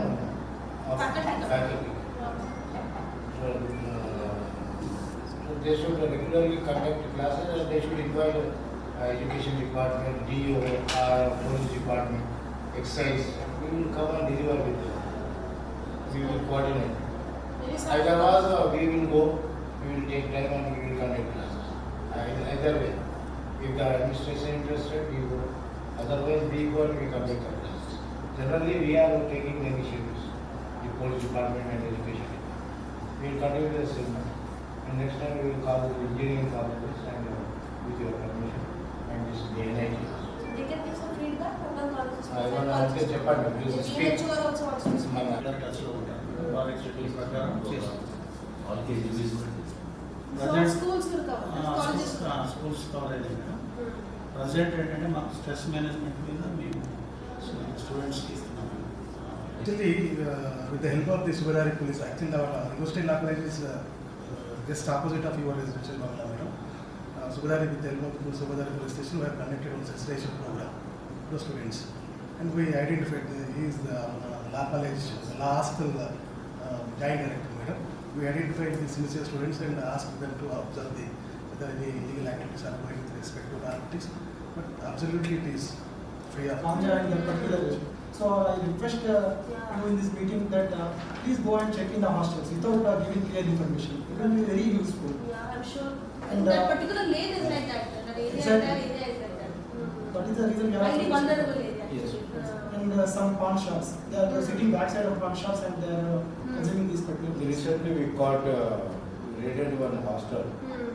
or? or. Faculty. So, uh, so they should regularly conduct classes and they should invite uh, education department, DO, or police department, excise. We will come and deliver with them. We will coordinate. Is some- Otherwise, uh, we will go, we will take time and we will conduct classes. Either either way, if the administration interested, we go. Otherwise, we go and we conduct the classes. Generally, we are taking the initiatives, the police department and education department. We will continue the same. manner. And next time we will call the engineering colleges and uh, with your permission and this the NIT. They can give some feedback from the colleges. I want to అంటే చెప్పండి please speak. DHO are also wants to speak. మన అందరు టచ్లో ఉంటారు వాళ్ళ schedule ప్రకారం చేస్తాం వాళ్ళకి release So schools will cover, colleges. will cover. Schools cover అయ్యింది మేడం Hmm. ప్రజెంట్ ఏంటంటే మాకు స్ట్రెస్ మేనేజ్మెంట్ మీద మేము students is Actually, uh, with the help of the Subarari police, I think our University Law College is uh, uh, just opposite of your residential Bangla, you know. Uh, Subarari, with the help of the Subarari police station, we have conducted one sensitization program to students. And we identified the, he is the uh, Law College, the Law uh, um, Joint Director, madam. We identified the sincere students and asked them to observe the, whether any illegal activities are going with respect to narcotics. But absolutely it is free of. Ganja and the particular issue. So I request uh, you in this meeting that uh, please go and check in the hostels without uh, giving clear information. It will be very useful. Yeah, I'm sure. And, that uh, particular lane is like that, that area, Exactly. that area is like that. That is the reason we are Highly also- vulnerable area. Yes. Uh, And uh, some pawn shops. They are sitting backside of pawn shops and they are uh, Hmm. consuming these particular. Recently, we caught, uh, raided one hostel. hmm.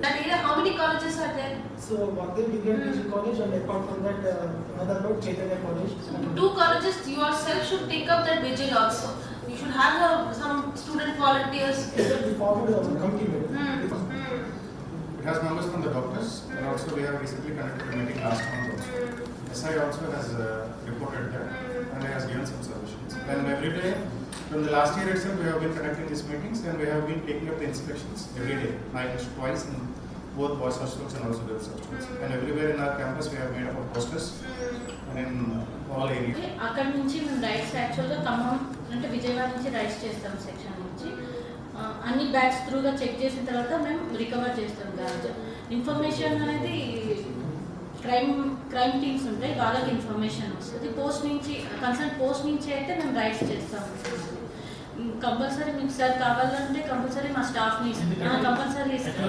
And- That area, how many colleges are there? So Vagdev Degree PG College and apart from that uh, another road Chaitanya College. And Two colleges, you yourself should take up that vigil also. You should have uh, some student volunteers. we forward our committee. Hmm. Hmm. It has members from the doctors and also we have recently conducted a meeting last month also. Hmm. SI also has uh, reported that Hmm. and has given some solutions. And every day, from the last year itself, we have been conducting these meetings and we have been taking up the inspections every day, night twice in both boys hostels and also girls hostels. And everywhere in our campus, we have made up of posters and in all areas. అక్కడ నుంచి మేము rides యాక్చువల్గా ఖమ్మం అంటే విజయవాడ నుంచి rides చేస్తాం section నుంచి అన్ని bags త్రూగా చెక్ చేసిన తర్వాత మేము రికవర్ చేస్తాం గాజు ఇన్ఫర్మేషన్ అనేది క్రైమ్ క్రైమ్ టీమ్స్ ఉంటాయి వాళ్ళకి ఇన్ఫర్మేషన్ వస్తుంది పోస్ట్ నుంచి కన్సర్న్ పోస్ట్ నుంచి అయితే మేము రైట్స్ చేస్తాం కంపల్సరీ మీకు సార్ కావాలంటే కంపల్సరీ మా స్టాఫ్ని కంపల్సరీ ఇస్తాం.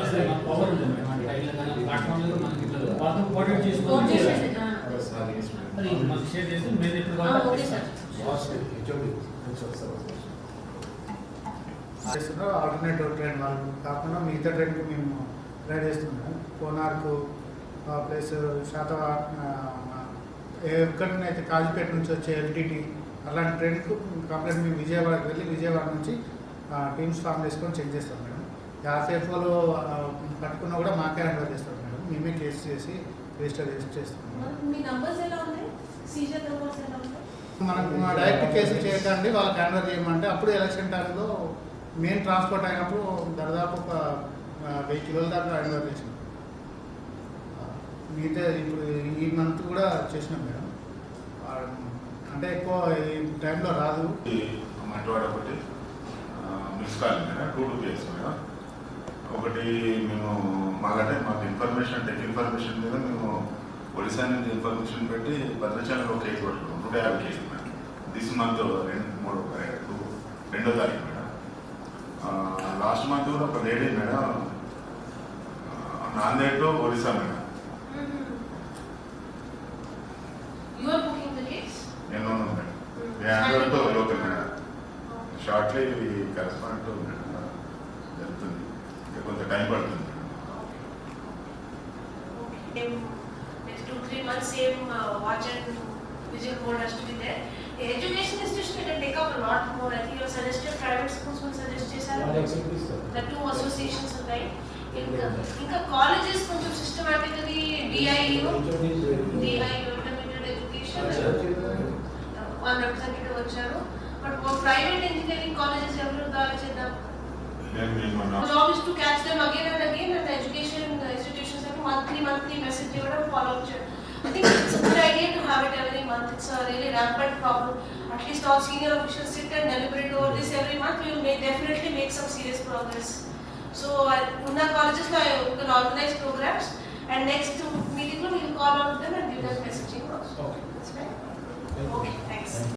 పవర్ ఉంది మేడం. అంటే ఇలా కానీ ప్లాట్ఫామ్లో మనకి ఇట్లా వాళ్ళతో కోఆర్డినేట్ కోట్ చేసుకొని చేసేది ఆ. Sorry, yes, అది madam. మనకి షేర్ చేసి మీరు ఇప్పుడు ఆ, ఓకే సార్. Boss, HOD. చేస్తున్నారు? ఆల్టర్నేటివ్ ట్రైన్ వాళ్ళు కాకుండా మిగతా ట్రైన్కి మేము రైడ్ చేస్తున్నాము కోనార్కు ప్లస్ శాత ఎక్కడినైతే కాజీపేట నుంచి వచ్చే ఎల్టీటీ అలాంటి ట్రైన్కు కంప్లీట్ మేము విజయవాడకి వెళ్ళి విజయవాడ నుంచి టీమ్స్ ఫామ్ చేసుకొని చెక్ చేస్తాం మేడం. యాసేఫ్లో పట్టుకున్నా కూడా మాకే హ్యాండ్ చేస్తాం మేడం. మేమే కేసు చేసి రిజిస్టర్ చేసి చేస్తాం. మనకు డైరెక్ట్ కేసు చేయకండి వాళ్ళకి హ్యాండ్ చేయమంటే అప్పుడు ఎలక్షన్ టైంలో మెయిన్ ట్రాన్స్పోర్ట్ అయినప్పుడు దాదాపు ఒక వెయ్యి కిలోల దాకా హ్యాండ్ ఓవర్ చేసినాం మిగతా ఇప్పుడు ఈ మంత్ కూడా చేసినాం మేడం. అంటే ఎక్కువ ఈ టైంలో రాదు. మంటవాడ ఒకటి miss call madam two two place madam. ఒకటి మేము మాకంటే మాకు ఇన్ఫర్మేషన్ టెక్ ఇన్ఫర్మేషన్ మీద మేము ఒడిశా నుంచి ఇన్ఫర్మేషన్ పెట్టి భద్రాచలంలో కేసు పట్టుకున్నాం నూట యాభై కేసులు మేడం. దిస్ మంత్ రెండు మూడు రెండు రెండో తారీఖు మేడం. లాస్ట్ మంత్ కూడా ఒక lady madam నాందేడ్లో Nanded to Odisha madam. You are booking the case? నేను ఉన్నాను madam Bengaluru to local madam shortly correspond to madam జరుగుతుంది ఇంకా కొంత టైం పడుతుంది Same, next two, three months, same uh, watch and vigil board has to be there. The education institution can take up a lot more. I think you have suggested private schools will suggest చేశారు. The two associations ఉన్నాయి. ఇంకా ఇంకా colleges కొంచెం systematically DIU DIU intermediate education వాళ్ళ representative వచ్చారు but private engineering colleges ఎవరు దారి చేద్దాం is to catch them again and again and the education institutions have monthly monthly message ఇవ్వడం follow up చేయడం I think it's a good idea to have it every month. It's a really rampant problem. At least all senior officials sit and deliberate over this every month, we will make, definitely make some serious progress. So uh, in colleges now you can organize programs and next meeting we will call out them and give them messaging also. Okay. That's right. Okay, thanks.